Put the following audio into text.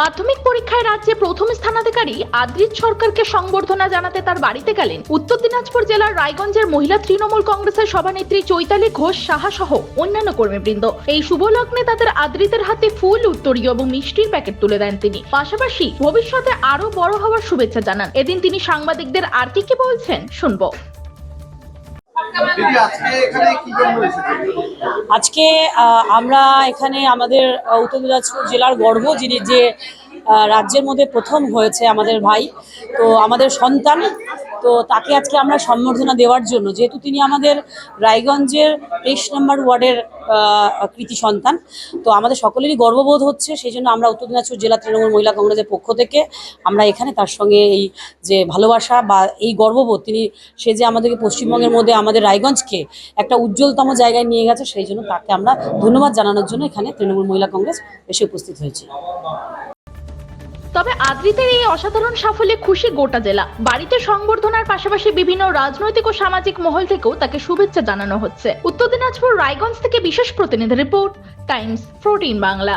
মাধ্যমিক পরীক্ষায় রাজ্যে প্রথম স্থানাধিকারী আদ্রিত সরকারকে সংবর্ধনা জানাতে তার বাড়িতে গেলেন। উত্তর দিনাজপুর জেলার রায়গঞ্জের মহিলা তৃণমূল কংগ্রেসের সভানেত্রী চৈতালি ঘোষ সাহা সহ অন্যান্য কর্মীবৃন্দ। এই শুভ লগ্নে তাদের আদ্রিতের হাতে ফুল, উত্তরীয় এবং মিষ্টির প্যাকেট তুলে দেন তিনি। পাশাপাশি ভবিষ্যতে আরও বড় হওয়ার শুভেচ্ছা জানান। এদিন তিনি সাংবাদিকদের আর কি কি বলছেন, শুনব। আজকে আমরা এখানে আমাদের উত্তর দিনাজপুর জেলার গর্ব যিনি যে রাজ্যের মধ্যে প্রথম হয়েছে আমাদের ভাই। তো আমাদের সন্তান, তো তাকে আজকে আমরা সম্বর্ধনা দেওয়ার জন্য, যেহেতু তিনি আমাদের রায়গঞ্জের তেইশ নম্বর ওয়ার্ডের কৃতি সন্তান, তো আমাদের সকলেরই গর্ববোধ হচ্ছে, সেই জন্য আমরা উত্তর দিনাজপুর জেলা তৃণমূল মহিলা কংগ্রেসের পক্ষ থেকে আমরা এখানে তার সঙ্গে এই যে ভালোবাসা বা এই গর্ববোধ, তিনি সে যে আমাদেরকে পশ্চিমবঙ্গের মধ্যে আমাদের রায়গঞ্জকে একটা উজ্জ্বলতম জায়গায় নিয়ে গেছে, সেই জন্য তাকে আমরা ধন্যবাদ জানানোর জন্য এখানে তৃণমূল মহিলা কংগ্রেস এসে উপস্থিত হয়েছে। তবে আদ্রিতের এই অসাধারণ সাফল্যে খুশি গোটা জেলা। বাড়িতে সংবর্ধনার পাশাপাশি বিভিন্ন রাজনৈতিক ও সামাজিক মহল থেকেও তাকে শুভেচ্ছা জানানো হচ্ছে। উত্তর দিনাজপুর রায়গঞ্জ থেকে বিশেষ প্রতিনিধি রিপোর্ট, টাইমস প্রোটিন বাংলা।